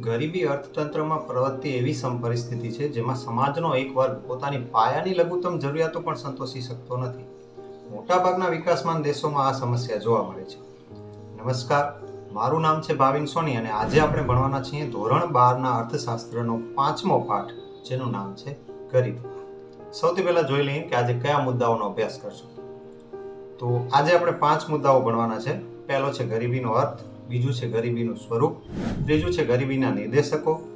ગરીબી અર્થતંત્રમાં પ્રવર્તી એવી સમ પરિસ્થિતિ છે જેમાં સમાજનો એક વર્ગ પોતાની પાયાની લઘુત્તમ જરૂરિયાતો પણ સંતોષી શકતો નથી. મોટાભાગના વિકાસમાન દેશોમાં આ સમસ્યા જોવા મળે છે. નમસ્કાર, મારું નામ છે ભાવિન સોની અને આજે આપણે ભણવાના છીએ ધોરણ બારના અર્થશાસ્ત્રનો પાંચમો પાઠ, જેનું નામ છે ગરીબી સૌથી પહેલાં જોઈ લઈએ કે આજે કયા મુદ્દાઓનો અભ્યાસ કરશું. તો આજે આપણે પાંચ મુદ્દાઓ ભણવાના છે. પહેલો છે ગરીબીનો અર્થ બીજું છે ગરીબીનું સ્વરૂપ, ત્રીજું છે ગરીબીના નિર્દેશકો,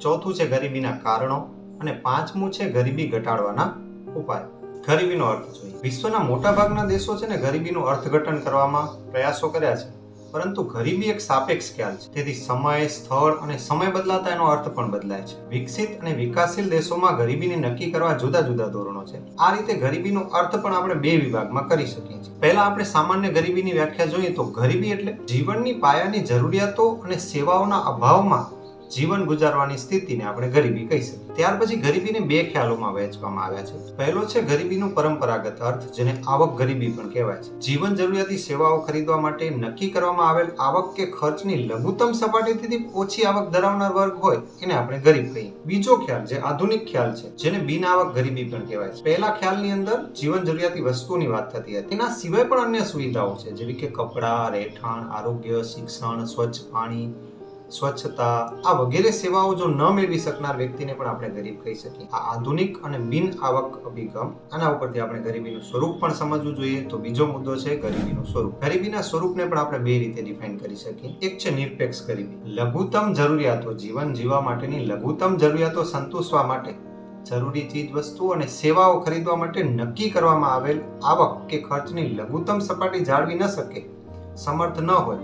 ચોથું છે ગરીબીના કારણો અને પાંચમું છે ગરીબી ઘટાડવાના ઉપાય. ગરીબીનો અર્થ જોઈએ. વિશ્વના મોટાભાગના દેશો છે ને ગરીબીનું અર્થઘટન કરવામાં પ્રયાસો કર્યા છે. પરંતુ ગરીબી એક સાપેક્ષ ખ્યાલ છે. તેથી સમય, સ્થળ અને સમય બદલાતા એનો અર્થ પણ બદલાય છે. વિકસિત અને વિકાસશીલ દેશોમાં ગરીબીને નક્કી કરવા જુદા જુદા ધોરણો છે. આ રીતે ગરીબીનો અર્થ પણ આપણે બે વિભાગમાં કરી શકીએ છીએ. પહેલા આપણે સામાન્ય ગરીબીની વ્યાખ્યા જોઈએ તો ગરીબી એટલે જીવનની પાયાની જરૂરિયાતો અને સેવાઓના અભાવમાં જીવન ગુજારવાની સ્થિતિને આપણે ગરીબી કહી શકીએ. ત્યાર પછી ગરીબીને બે ખ્યાલોમાં વહેંચવામાં આવ્યા છે. પહેલો છે ગરીબીનો પરંપરાગત અર્થ, જેને આવક ગરીબી પણ કહેવાય છે. જીવન જરૂરિયાતી સેવાઓ ખરીદવા માટે નક્કી કરવામાં આવેલ આવક કે ખર્ચની લઘુત્તમ સપાટીથી ઓછી આવક ધરાવનાર વર્ગ હોય, એને આપણે ગરીબ કહીએ. બીજો ખ્યાલ જે આધુનિક ખ્યાલ છે, જેને બિન આવક ગરીબી પણ કહેવાય છે. પહેલા ખ્યાલની અંદર જીવન જરૂરિયાતી વસ્તુની વાત થતી હતી. એના સિવાય પણ અન્ય સુવિધાઓ છે, જેવી કે કપડાં, રહેઠાણ, આરોગ્ય, શિક્ષણ, સ્વચ્છ પાણી સ્વચ્છતા, આ વગેરે સેવાઓ જો ન મેળવી શકનાર વ્યક્તિને પણ આપણે ગરીબ કહી શકીએ. આ આધુનિક અને બિન આવક અભિગમ, આના ઉપરથી આપણે ગરીબીનું સ્વરૂપ પણ સમજવું જોઈએ. તો બીજો મુદ્દો છે ગરીબીનું સ્વરૂપ. ગરીબીના સ્વરૂપને પણ આપણે બે રીતે ડિફાઇન કરી શકીએ. એક છે નિરપેક્ષ ગરીબી. લઘુત્તમ જરૂરિયાતો, જીવન જીવવા માટેની લઘુત્તમ જરૂરિયાતો સંતોષવા માટે જરૂરી ચીજ વસ્તુઓ અને સેવાઓ ખરીદવા માટે નક્કી કરવામાં આવેલ આવક કે ખર્ચની લઘુત્તમ સપાટી જાળવી ન શકે, સમર્થ ન હોય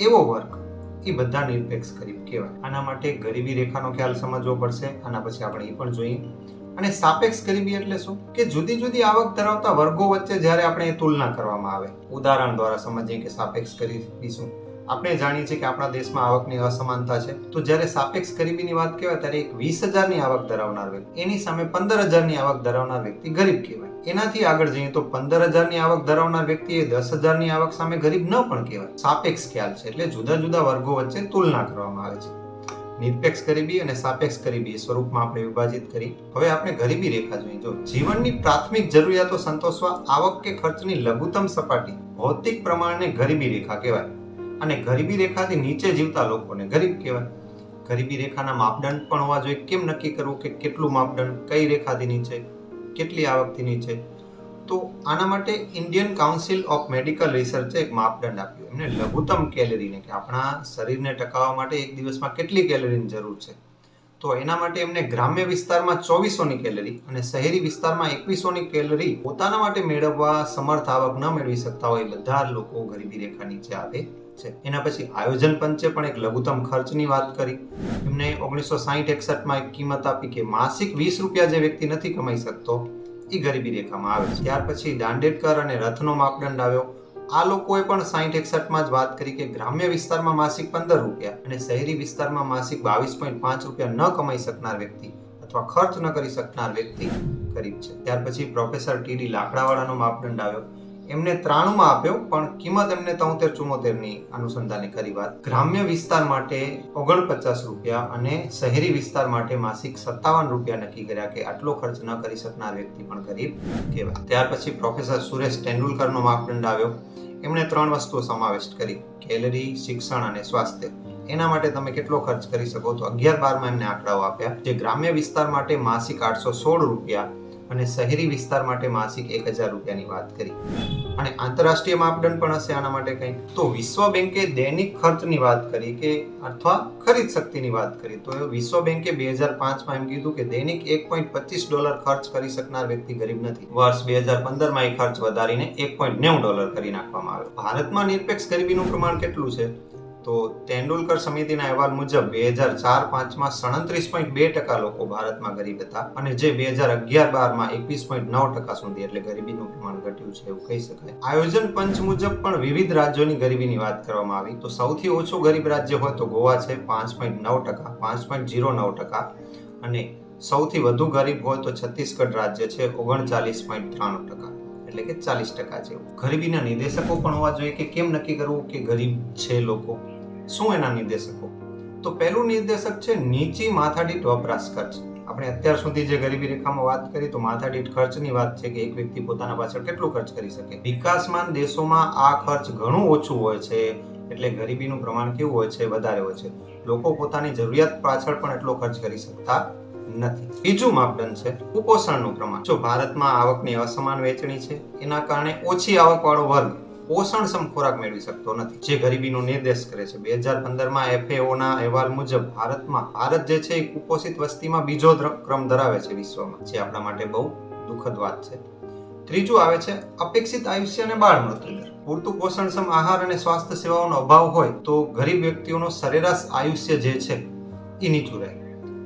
એવો વર્ગ એ બધા નિરપેક્ષ ગરીબ કહેવાય. આના માટે ગરીબી રેખાનો ખ્યાલ સમજવો પડશે. આના પછી આપણે એ પણ જોઈએ. અને સાપેક્ષ ગરીબી એટલે શું? કે જુદી જુદી આવક ધરાવતા વર્ગો વચ્ચે જ્યારે આપણે તુલના કરવામાં આવે. ઉદાહરણ દ્વારા સમજીએ કે સાપેક્ષ ગરીબી શું? આપણે જાણીએ છીએ કે આપણા દેશમાં આવકની અસમાનતા છે. તો જ્યારે સાપેક્ષ ગરીબીની વાત કહેવાય, ત્યારે એક વીસ હજારની આવક ધરાવનાર વ્યક્તિ, એની સામે પંદર હજારની આવક ધરાવનાર વ્યક્તિ ગરીબ કહેવાય. એનાથી આગળ જઈએ તો પંદર હજારની આવક ધરાવનાર વ્યક્તિ એ દસ હજારની આવક સામે ગરીબ ન પણ કહેવાય. સાપેક્ષ ખ્યાલ છે એટલે જુદા જુદા વર્ગો વચ્ચે તુલના કરવામાં આવે છે. નિરપેક્ષ ગરીબી અને સાપેક્ષ ગરીબી સ્વરૂપમાં આપણે વિભાજિત કરી. હવે આપણે ગરીબી રેખા જોઈએ. જો જીવનની પ્રાથમિક જરૂરિયાતો સંતોષવા, આવક કે ખર્ચની લઘુત્તમ સપાટી ભૌતિક પ્રમાણને ગરીબી રેખા કહેવાય. અને ગરીબી રેખાથી નીચે જીવતા લોકોને, ગરીબ કહેવાય. ગરીબી રેખાના માપદંડ પણ હોવા જોઈએ. કેમ નક્કી કરવું કે કેટલું માપદંડ, કઈ રેખાથી નીચે, કેટલી આવકથી નીચે? તો આના માટે ઇન્ડિયન કાઉન્સિલ ઓફ મેડિકલ રિસર્ચે એક માપદંડ આપ્યો. એમને લઘુત્તમ કેલરીને કે આપણા શરીરને ટકાવવા માટે એક દિવસમાં કેટલી કેલરીની જરૂર છે? તો એના માટે એમને ગ્રામ્ય વિસ્તારમાં ચોવીસોની કેલરી અને શહેરી વિસ્તારમાં એકવીસોની કેલરી પોતાના માટે મેળવવા સમર્થ આવક ન મેળવી શકતા હોય, બધા લોકો ગરીબી રેખા નીચે આવે. છે. એના પછી આયોજન પંચે પણ એક લઘુત્તમ ખર્ચની વાત કરી. એમને ઓગણીસો સાહીઠ એકસઠમાં એક કિંમત આપી કે માસિક વીસ રૂપિયા જે વ્યક્તિ નથી કમાઈ શકતો એ ગરીબી રેખામાં આવે છે. ત્યાર પછી દાંડેડકર અને રથનો માપદંડ આવ્યો. આ લોકોએ પણ સાહીઠ એકસઠમાં જ વાત કરી કે ગ્રામ્ય વિસ્તારમાં માસિક પંદર રૂપિયા અને શહેરી વિસ્તારમાં માસિક બાવીસ પોઈન્ટ પાંચ રૂપિયા ન કમાઈ શકનાર વ્યક્તિ અથવા ખર્ચ ન કરી શકનાર વ્યક્તિ ગરીબ છે. ત્યાર પછી પ્રોફેસર ટીડી લાકડાવાળાનો માપદંડ આવ્યો. એમને ત્રાણુંમાં આપ્યો, પણ કિંમત એમને તોતેર ચુમ્મોતેરની અનુસંધાને કરી વાત. ગ્રામ્ય વિસ્તાર માટે ઓગણપચાસ રૂપિયા અને શહેરી વિસ્તાર માટે માસિક સત્તાવન રૂપિયા નક્કી કર્યા કે આટલો ખર્ચ ન કરી શકનાર વ્યક્તિ પણ ગરીબ કહેવાય. ત્યાર પછી પ્રોફેસર સુરેશ તેંડુલકરનો માપદંડ આવ્યો. એમણે ત્રણ વસ્તુઓ સમાવિષ્ટ કરી, કેલરી, શિક્ષણ અને સ્વાસ્થ્ય. એના માટે તમે કેટલો ખર્ચ કરી શકો તો અગિયાર બારમાં એમને આંકડાઓ આપ્યા, જે ગ્રામ્ય વિસ્તાર માટે માસિક આઠસો સોળ રૂપિયા અને શહેરી વિસ્તાર માટે માસિક એક હજાર રૂપિયાની વાત કરી. અને આંતરરાષ્ટ્રીય માપદંડ પણ હશે આના માટે કંઈક તો વિશ્વ બેંકે દૈનિક ખર્ચની વાત કરી કે અથવા ખરીદ શક્તિની વાત કરી. તો વિશ્વ બેંકે બે હજાર પાંચમાં એમ કીધું કે દૈનિક એક પોઈન્ટ પચીસ ડોલર ખર્ચ કરી શકનાર વ્યક્તિ ગરીબ નથી. વર્ષ બે હજાર પંદરમાં એ ખર્ચ વધારીને એક પોઈન્ટ નેવું ડોલર કરી નાખવામાં આવ્યો. ભારતમાં નિરપેક્ષ ગરીબીનું પ્રમાણ કેટલું છે? તો તેંડુલકર સમિતિના અહેવાલ મુજબ બે હજાર ચાર પાંચમાં સડત્રીસ પોઈન્ટ બે ટકા લોકો ભારતમાં ગરીબ હતા અને જે બે હજાર અગિયાર બારમાં એકવીસ પોઈન્ટ નવ ટકા સુધી એટલે ગરીબીનું પ્રમાણ ઘટ્યું છે એવું કહી શકાય. આયોજન પંચ મુજબ પણ વિવિધ રાજ્યોની ગરીબીની વાત કરવામાં આવી. તો સૌથી ઓછું ગરીબ રાજ્ય હોય તો ગોવા છે, પાંચ પોઈન્ટ નવ ટકા, પાંચ પોઈન્ટ જીરો નવ ટકા અને સૌથી વધુ ગરીબ હોય તો છત્તીસગઢ રાજ્ય છે, ઓગણચાલીસ પોઈન્ટ ત્રાણું ટકા એટલે કે ચાલીસ ટકા જેવું. ગરીબીના નિર્દેશકો પણ હોવા જોઈએ કે કેમ નક્કી કરવું કે ગરીબ છે લોકો? શું એના નિર્દેશકો? તો પહેલું નિર્દેશક છે, નીચી માથાદીઠ વપરાશ ખર્ચ આપણે અત્યાર સુધી જે ગરીબી રેખામાં વાત કરી, તો માથાદીઠ ખર્ચની વાત છે કે એક વ્યક્તિ પોતાના પાછળ કેટલું ખર્ચ કરી શકે. વિકાસમાન દેશોમાં આ ખર્ચ ઘણું ઓછું હોય છે, એટલે ગરીબીનું પ્રમાણ કેવું હોય છે, વધારે હોય છે. લોકો પોતાની જરૂરિયાત પાછળ પણ એટલો ખર્ચ કરી શકતા નથી. બીજું માપદંડ છે, કુપોષણનું પ્રમાણ. જો ભારતમાં આવકની અસમાન વહેંચણી છે, એના કારણે ઓછી આવકવાળો વર્ગ પોષણક્ષમ ખોરાક મેળવી શકતો નથી. જે ગરીબીનો નિર્દેશ કરે છે. બે હજાર પંદરમાં એફએઓના અહેવાલ મુજબ ભારતમાં ભારત જે છે એ કુપોષિત વસ્તીમાં બીજો ક્રમ ધરાવે છે વિશ્વમાં, જે આપણા માટે બહુ દુઃખદ વાત છે. ત્રીજું આવે છે અપેક્ષિત આયુષ્ય અને બાળ મૃત્યુ દર. પૂરતું પોષણક્ષમ આહાર અને સ્વાસ્થ્ય સેવાઓનો અભાવ હોય તો ગરીબ વ્યક્તિઓનો સરેરાશ આયુષ્ય જે છે એ નીચું રહે.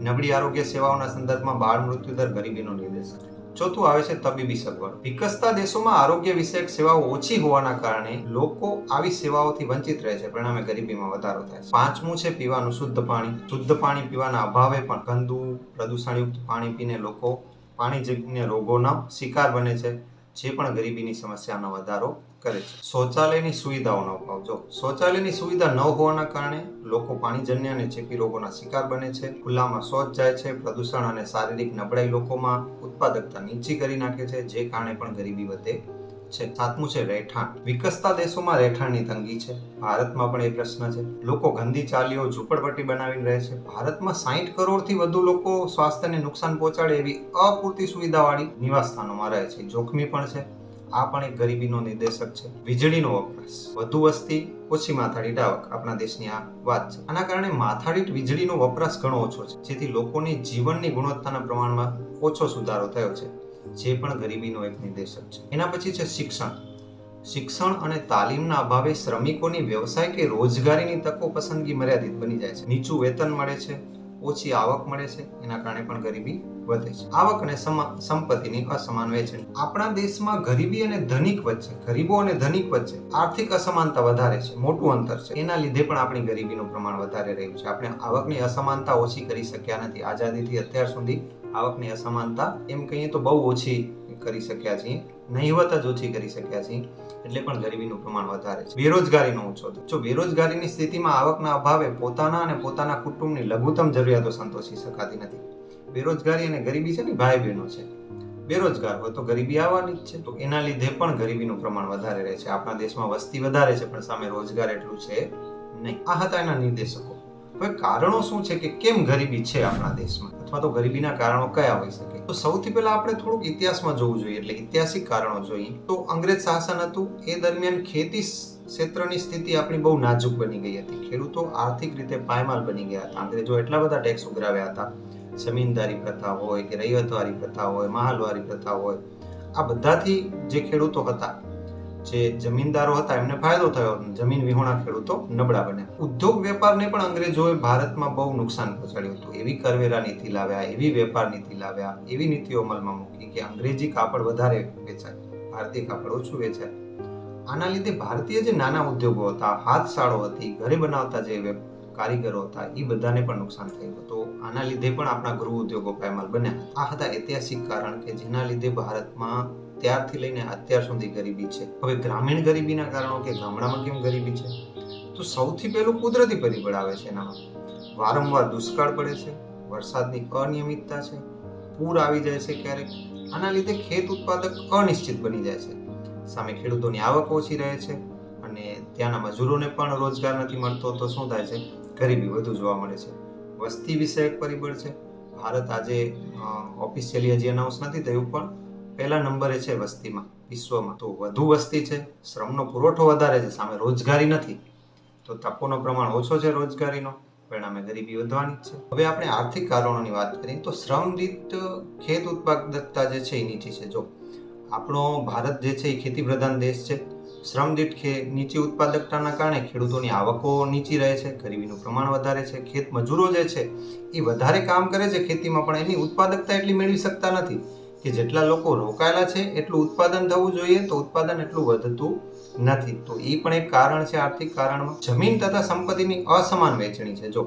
નબળી આરોગ્ય સેવાઓના સંદર્ભમાં બાળ મૃત્યુ દર ગરીબીનો નિર્દેશ કરે ચોથું આવે છે તબીબી સગવડ. વિકસતા દેશોમાં આરોગ્ય વિષયક સેવાઓ ઓછી હોવાના કારણે લોકો આવી સેવાઓથી વંચિત રહે છે. પરિણામે ગરીબીમાં વધારો થાય છે. પાંચમું છે પીવાનું શુદ્ધ પાણી. શુદ્ધ પાણી પીવાના અભાવે પણ ગંદુ, પ્રદૂષણયુક્ત પાણી પીને લોકો પાણીજન્ય રોગોના શિકાર બને છે. જે પણ ગરીબીની સમસ્યાનો વધારો કરે છે. શૌચાલયની સુવિધાઓનો અભાવ જો શૌચાલયની સુવિધા ન હોવાના કારણે લોકો પાણીજન્ય અને ચેપી રોગોના શિકાર બને છે. ખુલ્લામાં શૌચ જાય છે. પ્રદૂષણ અને શારીરિક નબળાઈ લોકોમાં ઉત્પાદકતા નીચી કરી નાખે છે, જે કારણે પણ ગરીબી વધે છે. સાતમું છે રહેઠાણ. વિકસતા દેશોમાં રહેઠાણની તંગી છે. ભારતમાં પણ એ પ્રશ્ન છે. લોકો ગંદી ચાલીઓ ઝૂંપડપટ્ટી બનાવીને રહે છે. ભારતમાં સાહીઠ કરોડથી વધુ લોકો સ્વાસ્થ્યને નુકસાન પહોંચાડે એવી અપૂરતી સુવિધાવાળી નિવાસ સ્થાનોમાં રહે છે. જોખમી પણ છે. આ પણ એક ગરીબીનો નિર્દેશક છે. વીજળીનો વપરાશ. વધુ વસ્તી, ઓછી માથાડી આવક આપણા દેશની આ વાત છે. આના કારણે માથાદીઠ વીજળીનો વપરાશ ઘણો ઓછો છે. જેથી લોકોની જીવનની ગુણવત્તાના પ્રમાણમાં ઓછો સુધારો થયો છે. જે પણ ગરીબીનો એક નિર્દેશક છે. એના પછી છે શિક્ષણ. શિક્ષણ અને તાલીમના અભાવે શ્રમિકોની વ્યવસાય કે રોજગારીની તકો પસંદગી મર્યાદિત બની જાય છે. નીચું વેતન મળે છે. ઓછી આવક મળે છે, એના કારણે પણ ગરીબી વધે છે. આવક અને સંપત્તિની અસમાન વહેંચણી આપણા દેશમાં ગરીબી અને ધનિક વચ્ચે, ગરીબો અને ધનિક વચ્ચે આર્થિક અસમાનતા વધારે છે, મોટું અંતર છે. એના લીધે પણ આપણી ગરીબીનું પ્રમાણ વધારે રહ્યું છે. આપણે આવકની અસમાનતા ઓછી કરી શક્યા નથી. આઝાદીથી અત્યાર સુધી આવકની અસમાનતા એમ કહીએ તો બહુ ઓછી કરી શક્યા છીએ. નહીવત જ ઓછી કરી શક્યા છીએ. એટલે પણ ગરીબીનું પ્રમાણ વધારે છે. બેરોજગારીનો ઓછો. જો બેરોજગારીની સ્થિતિમાં આવકના અભાવે પોતાના અને પોતાના કુટુંબની લઘુત્તમ જરૂરિયાતો સંતોષી શકાતી નથી. બેરોજગારી અને ગરીબી છે ને ભાઈ બહેનો છે. બેરોજગાર હોય તો ગરીબી આવવાની જ છે. તો એના લીધે પણ ગરીબીનું પ્રમાણ વધારે રહે છે. આપણા દેશમાં વસ્તી વધારે છે, પણ સામે રોજગાર એટલું છે નહીં. આ હતા એના નિર્દેશકો. હવે કારણો શું છે કે કેમ ગરીબી છે આપણા દેશમાં? અથવા તો ગરીબીના કારણો કયા હોઈ શકે? તો સૌથી પહેલા આપણે થોડુંક ઇતિહાસમાં જોવું જોઈએ, એટલે ઐતિહાસિક કારણો જોઈએ. તો અંગ્રેજ શાસન હતું, એ દરમિયાન ખેતી ક્ષેત્રની સ્થિતિ આપણી બહુ નાજુક બની ગઈ હતી. ખેડૂતો આર્થિક રીતે પાયમાલ બની ગયા હતા. અંગ્રેજો એટલા બધા ટેક્સ ઉઘરાવ્યા હતા. જમીનદારી પ્રથા હોય કે રૈયતવારી પ્રથા હોય મહાલવારી પ્રથા હોય. આ બધાથી જે ખેડૂતો હતા જે જમીનદારો હતા, એમને ફાયદો થયો. જમીન વિહોણા ખેડૂતો નબળા બન્યા. ઉદ્યોગ વેપારને પણ અંગ્રેજોએ ભારતમાં બહુ નુકસાન પહોંચાડ્યું હતું. એવી કરવેરા નીતિ લાવ્યા, એવી વેપાર નીતિ લાવ્યા, એવી નીતિઓ અમલમાં મૂકી કે અંગ્રેજી કાપડ વધારે વેચાય, ભારતીય કાપડ ઓછું વેચાય. આના લીધે ભારતીય જે નાના ઉદ્યોગો હતા, હાથશાળો હતી, ઘરે બનાવતા જે કારીગરો હતા એ બધાને પણ નુકસાન થયું હતું. આના લીધે પણ આપણા ગૃહ ઉદ્યોગો પાયમાલ બન્યા આ હતા ઐતિહાસિક કારણ કે જેના લીધે ભારતમાં ત્યારથી લઈને અત્યાર સુધી ગરીબી છે. હવે ગ્રામીણ ગરીબીના કારણો કે ગામડામાં કેમ ગરીબી છે? તો સૌથી પહેલું કુદરતી પરિબળ આવે છે એનામાં. વારંવાર દુષ્કાળ પડે છે, વરસાદની અનિયમિતતા છે, પૂર આવી જાય છે ક્યારેક, આના લીધે ખેત ઉત્પાદક અનિશ્ચિત બની જાય છે. સામે ખેડૂતોની આવક ઓછી રહે છે અને ત્યાંના મજૂરોને પણ રોજગાર નથી મળતો, તો શું થાય છે? ગરીબી વધુ જોવા મળે છે. વસ્તી વિષયક પરિબળ છે. ભારત આજે ઓફિશિયલી હજી અનાઉન્સ નથી થયું, પણ પહેલા નંબરે છે વસ્તીમાં, વિશ્વમાં. તો વધુ વસ્તી છે, શ્રમનો પુરવઠો વધારે છે, સામે રોજગારી નથી. તો તકોનો પ્રમાણ ઓછો છે રોજગારીનો, પરિણામે ગરીબી વધવાની છે. હવે આપણે આર્થિક કારણોની વાત કરીએ તો શ્રમ રીત, ખેત ઉત્પાદકતા જે છે એ નીચી છે. જો આપણો ભારત જે છે એ ખેતી પ્રધાન દેશ છે, શ્રમ દીઠ ખે નીચી ઉત્પાદકતાના કારણે ખેડૂતોની આવકો નીચી રહે છે, ગરીબીનું પ્રમાણ વધારે છે, ખેત મજૂરો જે છે એ વધારે કામ કરે છે, ખેતીમાં પણ એની ઉત્પાદકતા એટલી મેળવી શકતા નથી. કે જેટલા લોકો રોકાયેલા છે, એટલું ઉત્પાદન થવું જોઈએ તો ઉત્પાદન એટલું વધતું નથી. તો એ પણ એક કારણ છે આર્થિક કારણમાં. જમીન તથા સંપત્તિની અસમાન વહેંચણી છે. જો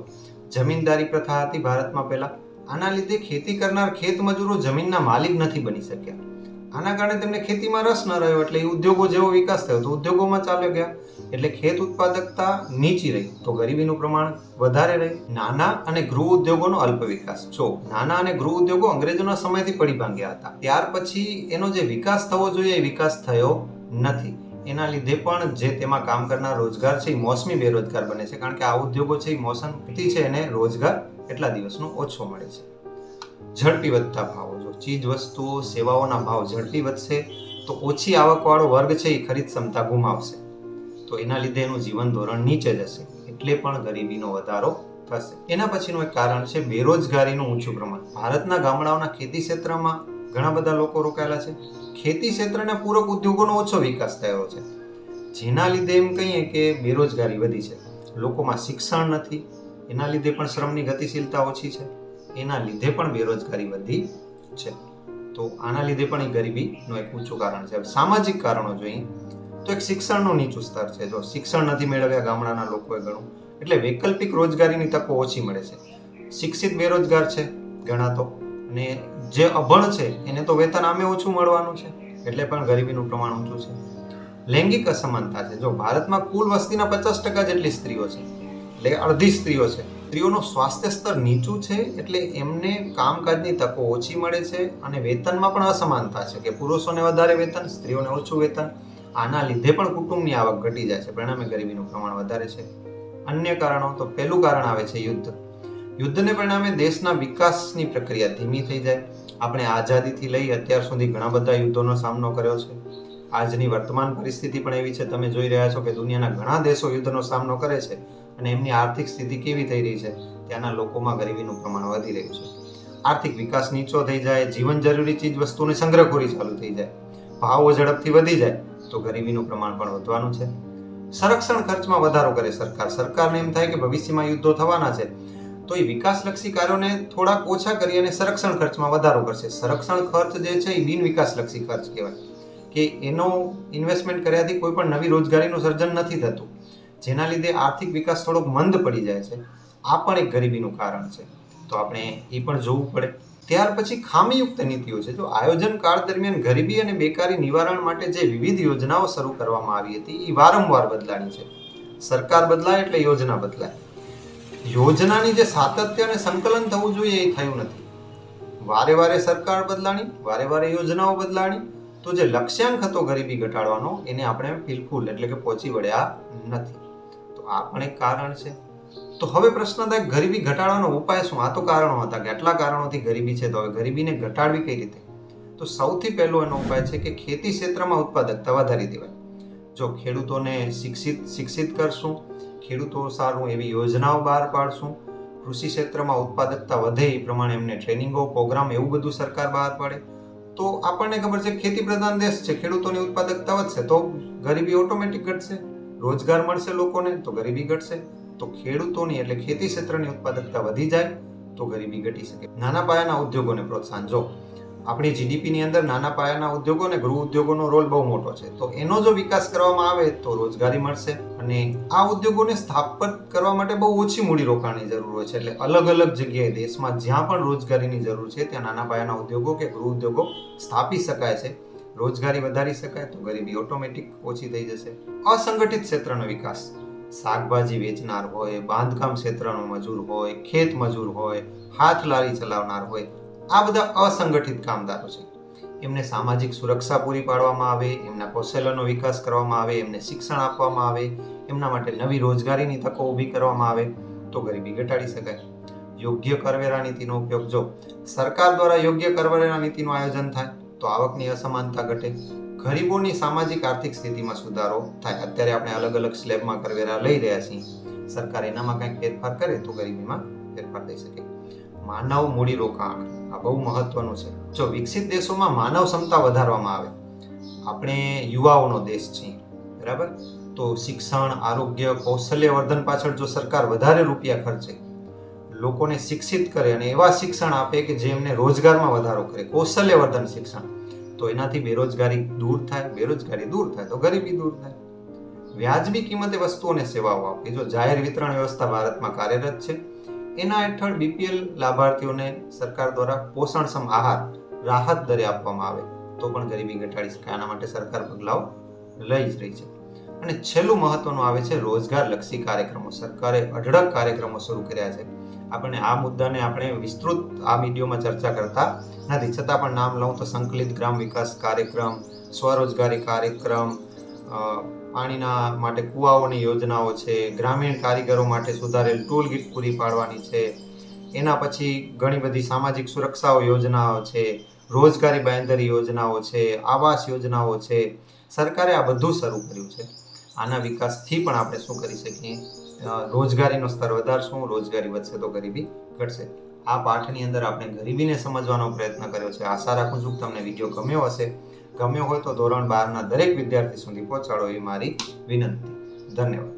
જમીનદારી પ્રથા હતી ભારતમાં પહેલા, આના લીધે ખેતી કરનાર ખેત મજૂરો જમીનના માલિક નથી બની શક્યા. આના કારણે તેમને ખેતીમાં રસ ન રહ્યો, એટલે એ ઉદ્યોગો જેવો વિકાસ થયો. તો ઉદ્યોગોમાં ચાલ્યો ગયા. એટલે ખેત ઉત્પાદકતા નીચી રહી. તો ગરીબીનું પ્રમાણ વધારે રહી. નાના અને ગૃહ ઉદ્યોગોનો અલ્પ વિકાસ. જો નાના અને ગૃહ ઉદ્યોગો અંગ્રેજોના સમયથી પડી ભાંગ્યા હતા, ત્યાર પછી એનો જે વિકાસ થવો જોઈએ એ વિકાસ થયો નથી. એના લીધે પણ જે તેમાં કામ કરનાર રોજગાર છે એ મોસમી બેરોજગાર બને છે. કારણ કે આ ઉદ્યોગો છે એ મોસમથી છે, એને રોજગાર એટલા દિવસનો ઓછો મળે છે. ઝડપી વધતા ભાવો. જો ચીજ વસ્તુઓ, સેવાઓના ભાવ ઝડપી વધશે, તો ઓછી આવકવાળો વર્ગ છે એ ખરીદ ક્ષમતા ગુમાવશે. તો એના લીધે એનું જીવન ધોરણ નીચે જશે, એટલે પણ ગરીબીનો વધારો થશે. એના પછીનું એક કારણ છે બેરોજગારીનું ઊંચું પ્રમાણ. ભારતના ગામડાઓના ખેતી ક્ષેત્રમાં ઘણા બધા લોકો રોકાયેલા છે. ખેતી ક્ષેત્રને પૂરક ઉદ્યોગોનો ઓછો વિકાસ થયો છે. જેના લીધે એમ કહીએ કે બેરોજગારી વધી છે. લોકોમાં શિક્ષણ નથી. એના લીધે પણ શ્રમની ગતિશીલતા ઓછી છે. એના લીધે પણ બેરોજગારી વધી છે. તો આના લીધે પણ એ ગરીબીનું એક ઊંચું કારણ છે. સામાજિક કારણો જોઈએ. તો એક શિક્ષણનું નીચું સ્તર છે. જો શિક્ષણ નથી મેળવ્યા ગામડાના લોકોએ ઘણું, એટલે વૈકલ્પિક રોજગારીની તકો ઓછી મળે છે. શિક્ષિત બેરોજગાર છે, ઘણા તો. અને જે અભણ છે, એને તો વેતન આમે ઓછું મળવાનું છે. એટલે પણ ગરીબીનું પ્રમાણ ઊંચું છે. લૈંગિક અસમાનતા છે. જો ભારતમાં કુલ વસ્તીના પચાસ ટકા જેટલી સ્ત્રીઓ છે, એટલે અડધી સ્ત્રીઓ છે. સ્ત્રીઓનું સ્વાસ્થ્ય સ્તર નીચું છે, એટલે એમને કામકાજની તકો ઓછી મળે છે અને વેતનમાં પણ અસમાનતા છે. કે પુરુષોને વધારે વેતન, સ્ત્રીઓને ઓછું વેતન. આના લીધે પણ કુટુંબની આવક ઘટી જાય છે. પરિણામે ગરીબીનું પ્રમાણ વધારે છે. અન્ય કારણો તો પહેલું કારણ આવે છે યુદ્ધ. યુદ્ધને પરિણામે દેશના વિકાસની પ્રક્રિયા ધીમી થઈ જાય. આપણે આઝાદીથી લઈ અત્યાર સુધી ઘણા બધા યુદ્ધોનો સામનો કર્યો છે. આજની વર્તમાન પરિસ્થિતિ પણ એવી છે. તમે જોઈ રહ્યા છો કે દુનિયાના ઘણા દેશો યુદ્ધનો સામનો કરે છે અને એમની આર્થિક સ્થિતિ કેવી થઈ રહી છે. ત્યાંના લોકોમાં ગરીબીનું પ્રમાણ વધી રહ્યું છે. આર્થિક વિકાસ નીચો થઈ જાય. જીવન જરૂરી ચીજ વસ્તુની સંગ્રહખોરી ચાલુ થઈ જાય. ભાવો ઝડપથી વધી જાય. તો ગરીબીનું પ્રમાણ પણ વધવાનું છે. સંરક્ષણ ખર્ચમાં વધારો કરે સરકાર. સરકારને એમ થાય કે ભવિષ્યમાં યુદ્ધો થવાના છે. તો એ વિકાસલક્ષી કાર્યોને થોડાક ઓછા કરી અને સંરક્ષણ ખર્ચમાં વધારો કરશે. સંરક્ષણ ખર્ચ જે છે એ બિન વિકાસલક્ષી ખર્ચ કહેવાય. કે એનો ઇન્વેસ્ટમેન્ટ કર્યાથી કોઈ પણ નવી રોજગારીનું સર્જન નથી થતું. જેના લીધે આર્થિક વિકાસ થોડોક મંદ પડી જાય છે. આ પણ એક ગરીબીનું કારણ છે. તો આપણે એ પણ જોવું પડે. ત્યાર પછી ખામીયુક્ત નીતિઓ છે. જો આયોજન કાળ દરમિયાન ગરીબી અને બેકારી નિવારણ માટે જે વિવિધ યોજનાઓ શરૂ કરવામાં આવી હતી એ વારંવાર બદલાણી છે. સરકાર બદલાય એટલે યોજના બદલાય. યોજનાની જે સાતત્ય અને સંકલન થવું જોઈએ એ થયું નથી. વારે વારે સરકાર બદલાણી, વારે વારે યોજનાઓ બદલાણી, તો જે લક્ષ્યાંક હતો ગરીબી ઘટાડવાનો, એને આપણે બિલકુલ એટલે કે પહોંચી વળ્યા નથી. તો આ પણ એક કારણ છે. તો હવે પ્રશ્ન થાય ગરીબી ઘટાડવાનો ઉપાય શું? આ તો કારણો હતા કે આટલા કારણોથી ગરીબી છે, તો હવે ગરીબીને ઘટાડવી કઈ રીતે? તો સૌથી પહેલો એનો ઉપાય છે કે ખેતી ક્ષેત્રમાં ઉત્પાદકતા વધારી દેવાય. જો ખેડૂતોને શિક્ષિત શિક્ષિત કરશું, ખેડૂતો સારું એવી યોજનાઓ બહાર પાડશું, કૃષિ ક્ષેત્રમાં ઉત્પાદકતા વધે એ પ્રમાણે એમને ટ્રેનિંગો, પ્રોગ્રામ એવું બધું સરકાર બહાર પાડે, તો આપણને ખબર છે ખેતી પ્રધાન દેશ છે, ખેડૂતોની ઉત્પાદકતા વધશે, તો ગરીબી ઓટોમેટિક ઘટશે, રોજગાર મળશે લોકોને, તો ગરીબી ઘટશે. તો ખેડૂતોની એટલે ખેતી ક્ષેત્રની ઉત્પાદકતા વધી જાય તો ગરીબી ઘટી શકે. નાના પાયાના ઉદ્યોગોને પ્રોત્સાહન જો. આપણી જીડીપીની અંદર નાના પાયાના ઉદ્યોગો અને ગૃહ ઉદ્યોગોનો રોલ બહુ મોટો છે. તો એનો જો વિકાસ કરવામાં આવે તો રોજગારી મળશે અને આ ઉદ્યોગોને સ્થાપિત કરવા માટે બહુ ઓછી મૂડી રોકાણની જરૂર હોય છે. એટલે અલગ અલગ જગ્યાએ દેશમાં જ્યાં પણ રોજગારીની જરૂર છે, ત્યાં નાના પાયાના ઉદ્યોગો કે ગૃહ ઉદ્યોગો સ્થાપી શકાય છે. રોજગારી વધારી શકાય તો ગરીબી ઓટોમેટિક ઓછી થઈ જશે. અસંગઠિત ક્ષેત્રનો વિકાસ. શાકભાજી વેચનાર હોય, બાંધકામ ક્ષેત્રનો મજૂર હોય, ખેત મજૂર હોય, હાથ લારી ચલાવનાર હોય, આ બધા અસંગઠિત કામદારો છે. એમને સામાજિક સુરક્ષા પૂરી પાડવામાં આવે, એમના કૌશલ્યનો વિકાસ કરવામાં આવે, એમને શિક્ષણ આપવામાં આવે, એમના માટે નવી રોજગારીની તકો ઊભી કરવામાં આવે, તો ગરીબી ઘટાડી શકાય. યોગ્ય કરવેરા નીતિનો ઉપયોગ જો સરકાર દ્વારા યોગ્ય કરવેરા નીતિનું આયોજન થાય, તો આવકની અસમાનતા ઘટે. ગરીબોની સામાજિક આર્થિક સ્થિતિમાં સુધારો થાય. અત્યારે આપણે અલગ અલગ સ્લેબમાં કરવેરા લઈ રહ્યા છીએ. સરકાર એનામાં કંઈક ફેરફાર કરે તો ગરીબીમાં ફેરફાર થઈ શકે. માનવ મૂડી રોકાણ આ બહુ મહત્વનું છે. જો વિકસિત દેશોમાં માનવ ક્ષમતા વધારવામાં આવે, આપણે યુવાઓનો દેશ છીએ, બરાબર? તો શિક્ષણ, આરોગ્ય, કૌશલ્ય વર્ધન પાછળ જો સરકાર વધારે રૂપિયા ખર્ચે, લોકોને શિક્ષિત કરે અને એવા શિક્ષણ આપે કે જે એમને રોજગારમાં વધારો કરે. કૌશલ્ય વર્ધન શિક્ષણ. તો એનાથી બેરોજગારી દૂર થાય, બેરોજગારી દૂર થાય તો ગરીબી દૂર થાય. વ્યાજબી કિંમતે વસ્તુઓ અને સેવાઓ આપવી જો જાહેર વિતરણ વ્યવસ્થા ભારતમાં કાર્યરત છે, એના હેઠળ બીપીએલ લાભાર્થીઓને સરકાર દ્વારા પોષણક્ષમ આહાર રાહત દરે આપવામાં આવે. તો પણ ગરીબી ઘટાડી શકાય. આના માટે સરકાર પગલાઓ લઈ જ રહી છે. અને છેલ્લું મહત્વનું આવે છે રોજગારલક્ષી કાર્યક્રમો. સરકારે અઢળક કાર્યક્રમો શરૂ કર્યા છે. આપણે આ મુદ્દાને આપણે વિસ્તૃત આ વિડીયોમાં ચર્ચા કરતા નથી. છતાં પણ નામ લઉં તો સંકલિત ગ્રામ વિકાસ કાર્યક્રમ, સ્વરોજગારી કાર્યક્રમ પાણીના માટે કુવાઓની યોજનાઓ છે, ગ્રામીણ કારીગરો માટે સુધારેલ ટૂલ ગીટ પૂરી પાડવાની છે. એના પછી ઘણી બધી સામાજિક સુરક્ષાઓ યોજનાઓ છે, રોજગારી બાંયધરી યોજનાઓ છે, આવાસ યોજનાઓ છે. સરકારે આ બધું શરૂ કર્યું છે. આના વિકાસથી પણ આપણે શું કરી શકીએ? રોજગારીનો સ્તર વધારશું, રોજગારી વધશે તો ગરીબી ઘટશે. આ પાઠની અંદર આપણે ગરીબીને સમજવાનો પ્રયત્ન કર્યો છે. આશા રાખું છું કે તમને વીડિયો ગમ્યો હશે. ગમ્યો હોય તો ધોરણ બારના દરેક વિદ્યાર્થી સુધી પહોંચાડો એ મારી વિનંતી. ધન્યવાદ.